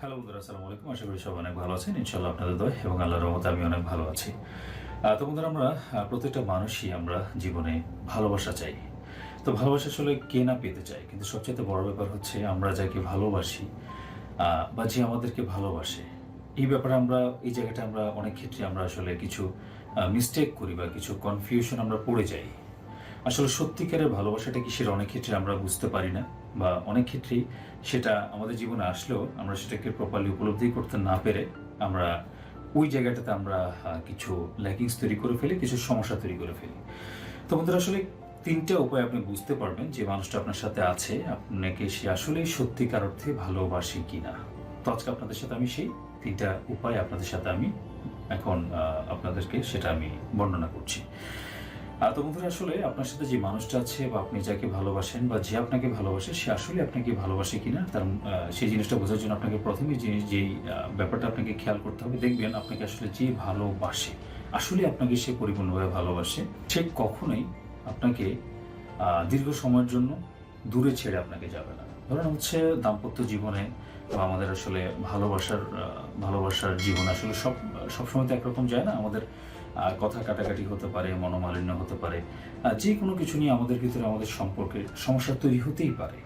Hello বন্ধুরা, আসসালামু আলাইকুম। আশা করি সব অনেক ভালো আছেন। ইনশাল্লাহ আপনাদের দয় এবং আল্লাহর রহমতে আমি অনেক ভালো আছি। তো বন্ধুরা, আমরা প্রত্যেকটা মানুষই আমরা জীবনে ভালোবাসা চাই। তো ভালোবাসা আসলে কে না পেতে চাই কিন্তু সবচেয়ে বড় ব্যাপার হচ্ছে আমরা যাকে ভালোবাসি বা যে আমাদেরকে ভালোবাসে, এই ব্যাপারে আমরা, এই জায়গাটা আমরা অনেক ক্ষেত্রে আমরা আসলে কিছু মিস্টেক করি বা কিছু কনফিউশন আমরা পড়ে যাই। আসলে সত্যিকারের ভালোবাসাটা কি সেটা অনেক ক্ষেত্রে আমরা বুঝতে পারি না, বা অনেক ক্ষেত্রেই সেটা আমাদের জীবনে আসলেও আমরা সেটাকে প্রপারলি উপলব্ধি করতে না পেরে আমরা ওই জায়গাটাতে আমরা কিছু ল্যাকিংস তৈরি করে ফেলি, কিছু সমস্যা তৈরি করে ফেলি। তো বন্ধুরা, আসলে তিনটা উপায় আপনি বুঝতে পারবেন যে মানুষটা আপনার সাথে আছে, আপনাকে সে আসলেই সত্যিকার অর্থে ভালোবাসে কিনা। তো আজকে আপনাদের সাথে আমি সেই তিনটা উপায় আপনাদের সাথে আমি এখন আপনাদেরকে সেটা আমি বর্ণনা করছি। তো বন্ধুরা, আসলে আপনার সাথে যে মানুষটা আছে বা আপনি যাকে ভালোবাসেন বা যে আপনাকে ভালোবাসে, সে আসলে আপনাকে ভালোবাসে কিনা, তার সেই জিনিসটা বোঝার জন্য আপনাকে প্রথমে জিনিস, যেই ব্যাপারটা আপনাকে খেয়াল করতে হবে, দেখবেন আপনাকে আসলে যে ভালোবাসে, আসলে আপনাকে সে পরিপূর্ণভাবে ভালোবাসে, সে কখনোই আপনাকে দীর্ঘ সময়ের জন্য দূরে ছেড়ে আপনাকে যাবে না। ধরেন হচ্ছে দাম্পত্য জীবনে বা আমাদের আসলে ভালোবাসার ভালোবাসার জীবন আসলে সব সবসময় তো একরকম যায় না? আমাদের কথা কাটাকাটি হতে পারে, মনোমালিন্য হতে পারে যে কোনো কিছু নিয়ে আমাদের ভিতরে আমাদের সম্পর্কে সমস্যা তৈরি হতেই পারে।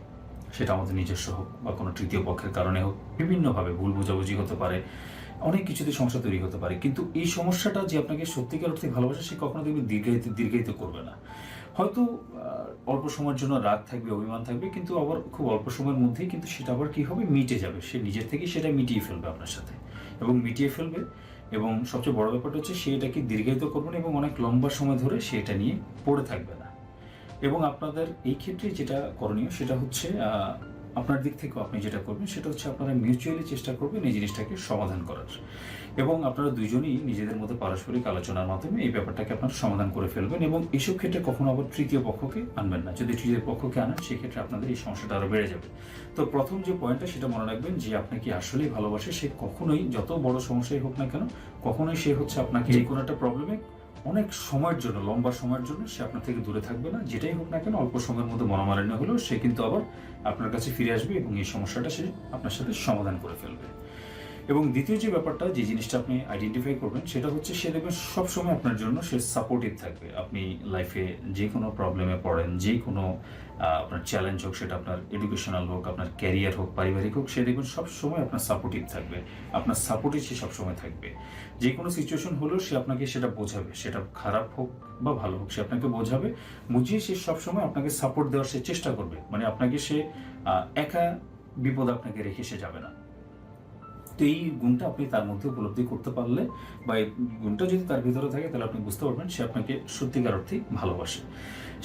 সেটা আমাদের নিজস্ব হোক বা কোনো তৃতীয় পক্ষের কারণে হোক, বিভিন্নভাবে ভুল বোঝাবুঝি হতে পারে, অনেক কিছুতে সমস্যা তৈরি হতে পারে। কিন্তু এই সমস্যাটা যে আপনাকে সত্যিকার অর্থে ভালোবাসে, সে কখনো দেখবে দীর্ঘায়িত দীর্ঘায়িত করবে না। হয়তো অল্প সময়ের জন্য রাগ থাকবে, অভিমান থাকবে, কিন্তু আবার খুব অল্প সময়ের মধ্যেই কিন্তু সেটা আবার কী হবে? মিটে যাবে। সে নিজের থেকেই সেটা মিটিয়ে ফেলবে আপনার সাথে। এবং মিটিয়ে ফেলবে এবং সবচেয়ে বড় ব্যাপারটা হচ্ছে সে এটাকে দীর্ঘায়িত করবেন এবং অনেক লম্বা সময় ধরে সে এটা নিয়ে পড়ে থাকবে না। এবং আপনাদের এই ক্ষেত্রে যেটা করণীয় সেটা হচ্ছে আপনার দিক থেকেও আপনি যেটা করবেন সেটা হচ্ছে আপনারা মিউচুয়ালি চেষ্টা করবেন এই জিনিসটাকে সমাধান করার। এবং আপনারা দুজনেই নিজেদের মধ্যে পারস্পরিক আলোচনার মাধ্যমে এই ব্যাপারটাকে আপনারা সমাধান করে ফেলবেন এবং এইসব ক্ষেত্রে কখনো আবার তৃতীয় পক্ষকে আনবেন না। যদি তৃতীয় পক্ষকে আনেন সেক্ষেত্রে আপনাদের এই সমস্যাটা আরও বেড়ে যাবে। তো প্রথম যে পয়েন্টটা সেটা মনে রাখবেন যে আপনাকে আসলেই ভালোবাসে সে কখনোই যত বড় সমস্যাই হোক না কেন কখনোই সে হচ্ছে আপনাকে যে কোনো একটা প্রবলেমে অনেক সময়ের জন্য, লম্বা সময়ের জন্য সে আপনার থেকে দূরে থাকবে না। যেটাই হোক না কেন, অল্প সময়ের মধ্যে মনোমালিন্য হলেও সে কিন্তু আবার আপনার কাছে ফিরে আসবে এবং এই সমস্যাটা সে আপনার সাথে সমাধান করে ফেলবে। এবং দ্বিতীয় যে ব্যাপারটা, যে জিনিসটা আপনি আইডেন্টিফাই করবেন, সেটা হচ্ছে সে দেখবেন সবসময় আপনার জন্য সে সাপোর্টিভ থাকবে। আপনি লাইফে যে কোনো প্রবলেমে পড়েন, যে কোনো আপনার চ্যালেঞ্জ হোক, সেটা আপনার এডুকেশনাল হোক, আপনার ক্যারিয়ার হোক, পারিবারিক হোক, সে দেখবেন সবসময় আপনার সাপোর্টিভ থাকবে। আপনার সাপোর্টে সে সবসময় থাকবে। যে কোনো সিচুয়েশন হলেও সে আপনাকে সেটা বোঝাবে। সেটা খারাপ হোক বা ভালো হোক, সে আপনাকে বোঝাবে। বুঝিয়ে সে সবসময় আপনাকে সাপোর্ট দেওয়ার সে চেষ্টা করবে। মানে আপনাকে সে একা বিপদ আপনাকে রেখে সে যাবে না। এই গুণটা আপনি তার মধ্যে উপলব্ধি করতে পারলে বা এই গুণটা যদি তার ভিতরে থাকে, তাহলে আপনি বুঝতে পারবেন সে আপনাকে সত্যিকার অর্থে ভালোবাসে।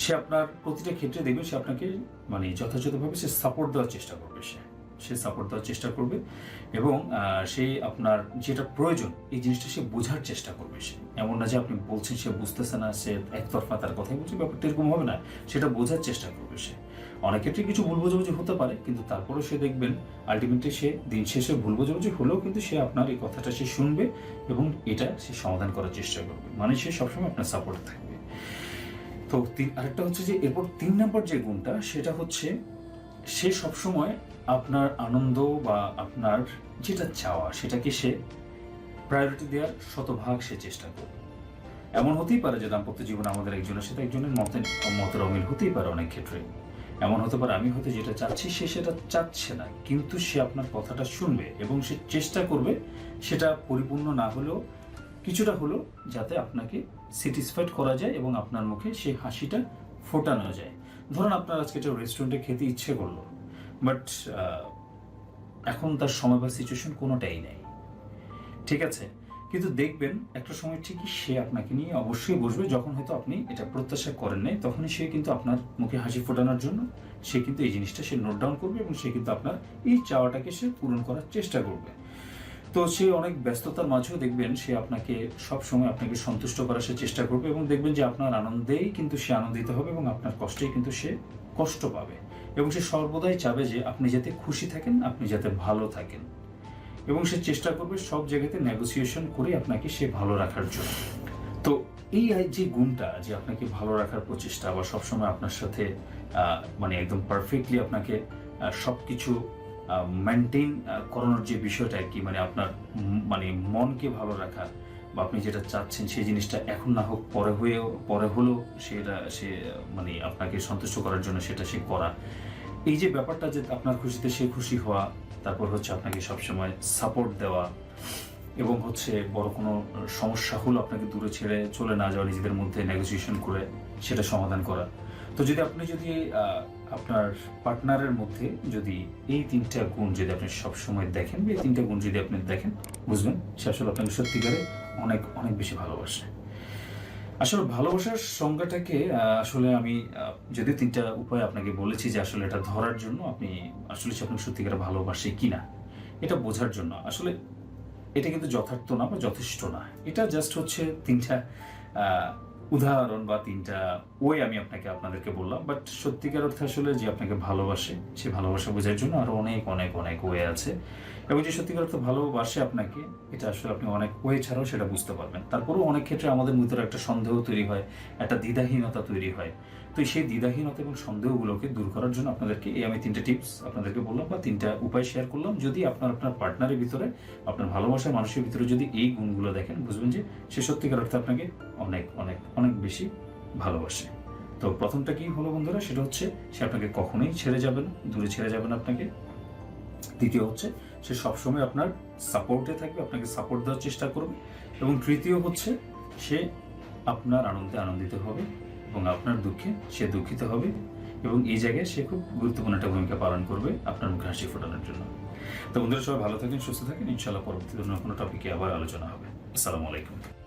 সে আপনার প্রতিটা ক্ষেত্রে দেখবে সে আপনাকে মানে যথাযথভাবে সে সাপোর্ট দেওয়ার চেষ্টা করবে সে। সে সাপোর্ট দেওয়ার চেষ্টা করবে এবং সে আপনার যেটা প্রয়োজন, এই জিনিসটা সে বোঝার চেষ্টা করবে সে। এমন না যে আপনি বলছেন সে বুঝতেছে না, সে একতরফা তার কথাই বলছে, ব্যাপারটা এরকম হবে না। সেটা বোঝার চেষ্টা করবে সে। অনেক ক্ষেত্রে কিছু ভুল বোঝাবুঝি হতে পারে, কিন্তু তারপরেও সে দেখবেন আলটিমেটলি সে দিন শেষে ভুল বোঝাবুঝি হলেও কিন্তু সে আপনার এই কথাটা সে শুনবে এবং এটা সে সমাধান করার চেষ্টা করবে। মানে সে সবসময় আপনার সাপোর্ট থাকবে। তো তিন, আরেকটা হচ্ছে যে এরপর তিন নম্বর যে গুণটা, সেটা হচ্ছে সে সবসময় আপনার আনন্দ বা আপনার যেটা চাওয়া, সেটাকে সে প্রায়োরিটি দেওয়ার শতভাগ সে চেষ্টা করবে। এমন হতেই পারে যে দাম্পত্য জীবনে আমাদের একজনের সাথে একজনের মতের মতের অমিল হতেই পারে অনেক ক্ষেত্রে। এমন হতে পারে আমি হয়তো যেটা চাচ্ছি সে সেটা চাচ্ছে না, কিন্তু সে আপনার কথাটা শুনবে এবং সে চেষ্টা করবে সেটা পরিপূর্ণ না হলেও কিছুটা হলেও যাতে আপনাকে স্যাটিসফাইড করা যায় এবং আপনার মুখে সেই হাসিটা ফোটানো যায়। ধরুন আপনার আজকে একটা রেস্টুরেন্টে খেতে ইচ্ছে করল বাট এখন তার সময় বা সিচুয়েশন কোনোটাই নেই। ঠিক আছে? কিন্তু দেখবেন, একটা সময় ঠিকই সে আপনাকে নিয়ে অবশ্যই বসবে। যখন হয়তো আপনি এটা প্রত্যাশা করেন নাই, তখনই সে কিন্তু আপনার মুখে হাসি ফোটানোর জন্য সে কিন্তু এই জিনিসটা সে নোট ডাউন করবে এবং সে কিন্তু আপনার এই চাওয়াটাকে সে পূরণ করার চেষ্টা করবে। তো সে অনেক ব্যস্ততার মাঝেও দেখবেন সে আপনাকে সব সময় আপনাকে সন্তুষ্ট করার সে চেষ্টা করবে এবং দেখবেন যে আপনার আনন্দেই কিন্তু সে আনন্দিত হবে এবং আপনার কষ্টেই কিন্তু সে কষ্ট পাবে এবং সে সর্বদাই চাবে যে আপনি যাতে খুশি থাকেন, আপনি যাতে ভালো থাকেন। এবং সে চেষ্টা করবে সব জায়গাতে নেগোসিয়েশন করে আপনাকে সে ভালো রাখার জন্য। তো এই যে গুণটা যে আপনাকে ভালো রাখার প্রচেষ্টা বা সবসময় আপনার সাথে মানে একদম পারফেক্টলি আপনাকে সব কিছু মেনটেন করানোর যে বিষয়টা আর কি মানে আপনার মানে মনকে ভালো রাখা বা আপনি যেটা চাচ্ছেন সেই জিনিসটা এখন না হোক পরে হয়েও, পরে হলেও সেটা সে মানে আপনাকে সন্তুষ্ট করার জন্য সেটা সে করা। এই যে ব্যাপারটা যে আপনার খুশিতে সে খুশি হওয়া তারপর হচ্ছে আপনাকে সবসময় সাপোর্ট দেওয়া এবং হচ্ছে বড় কোনো সমস্যা হলো আপনাকে দূরে ছেড়ে চলে না যাওয়া, নিজেদের মধ্যে নেগোসিয়েশন করে সেটা সমাধান করা। তো যদি আপনি যদি আপনার পার্টনারের মধ্যে যদি এই তিনটা গুণ যদি আপনি সবসময় দেখেন, এই তিনটা গুণ যদি আপনি দেখেন, বুঝবেন সে আসলে আপনাকে সত্যিকারে অনেক অনেক বেশি ভালোবাসে। আসলে ভালোবাসার সংজ্ঞাটাকে আসলে আমি যদি তিনটা উপায় আপনাকে বলেছি যে আসলে এটা ধরার জন্য আপনি আসলে সে আপনাকে সত্যিকার ভালোবাসে কি না এটা বোঝার জন্য। আসলে এটা কিন্তু যথার্থ না বা যথেষ্ট না। এটা জাস্ট হচ্ছে তিনটা উদাহরণ বা তিনটা ওয়ে আমি আপনাকে আপনাদেরকে বললাম বাট সত্যিকার অর্থে আসলে যে আপনাকে ভালোবাসে, সে ভালোবাসা বোঝার জন্য আরও অনেক অনেক অনেক ওয়ে আছে। এবং যে সত্যিকার অর্থে ভালোবাসে আপনাকে, এটা আসলে আপনি অনেক ওয়ে ছাড়াও সেটা বুঝতে পারবেন। তারপরেও অনেক ক্ষেত্রে আমাদের ভিতরে একটা সন্দেহ তৈরি হয়, একটা দ্বিধাহীনতা তৈরি হয়। তো সেই দ্বিধাহীনতা এবং সন্দেহগুলোকে দূর করার জন্য আপনাদেরকে এই আমি তিনটা টিপস আপনাদেরকে বললাম বা তিনটা উপায় শেয়ার করলাম। যদি আপনার আপনার পার্টনারের ভিতরে, আপনার ভালোবাসার মানুষের ভিতরে যদি এই গুণগুলো দেখেন, বুঝবেন যে সে সত্যিকার অর্থে আপনাকে অনেক অনেক অনেক বেশি ভালোবাসে। তো প্রথমটা কি হলো বন্ধুরা? সেটা হচ্ছে সে আপনাকে কখনোই ছেড়ে যাবে না, দূরে ছেড়ে যাবে না আপনাকে। দ্বিতীয় হচ্ছে সে সবসময় আপনার সাপোর্টে থাকবে, আপনাকে সাপোর্ট দেওয়ার চেষ্টা করবে। এবং তৃতীয় হচ্ছে সে আপনার আনন্দে আনন্দিত হবে এবং আপনার দুঃখে সে দুঃখিত হবে এবং এই জায়গায় সে খুব গুরুত্বপূর্ণ একটা ভূমিকা পালন করবে আপনার মুখে হাসি ফোটানোর জন্য। তো বন্ধুরা, সবাই ভালো থাকেন, সুস্থ থাকেন। ইনশাল্লাহ পরবর্তী অন্য কোনো টপিকে আবার আলোচনা হবে। আসসালামু আলাইকুম।